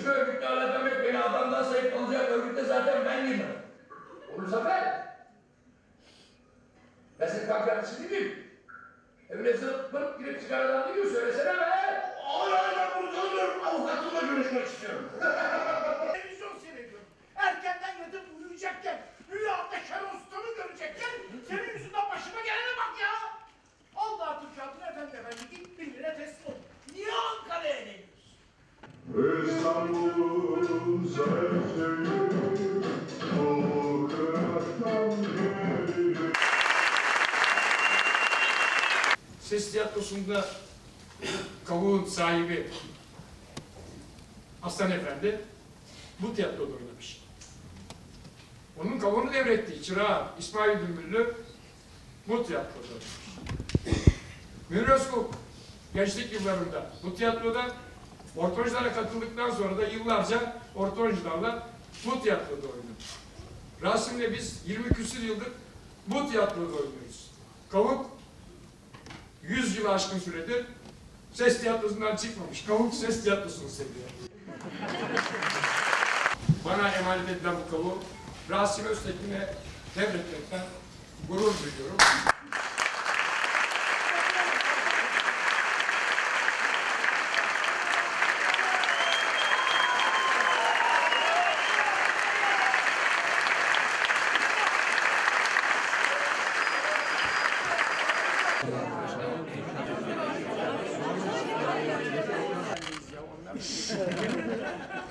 Hiçbir örgütle alakam yok. Beni adamdan sayıp alacak örgütte zaten ben girmem. Olur Zafer. Ben senin kalk yardımcısı değilim. Evine zırt pırt girip çıkardan diyor. Söylesene be. Ay İstanbul sevdiğim bu kıraktan geliyor. Ses tiyatrosunda kavuğun sahibi Aslan Efendi bu tiyatroda oynamış. Onun kavuğunu devrettiği çırağı İsmail Dümbüllü bu tiyatroda oynamış. Münir gençlik yıllarında bu tiyatroda ortonculara katıldıktan sonra da yıllarca ortoncularla bu tiyatroda oynamış. Rasim'le biz 20 küsur yıldır bu tiyatroda oynuyoruz. Kavuk 100 yılı aşkın süredir ses tiyatrosundan çıkmamış. Kavuk ses tiyatrosunu seviyor. Bana emanet edilen bu kavuğu Rasim Öztekin'e devretmekten gurur duyuyorum.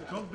טוב,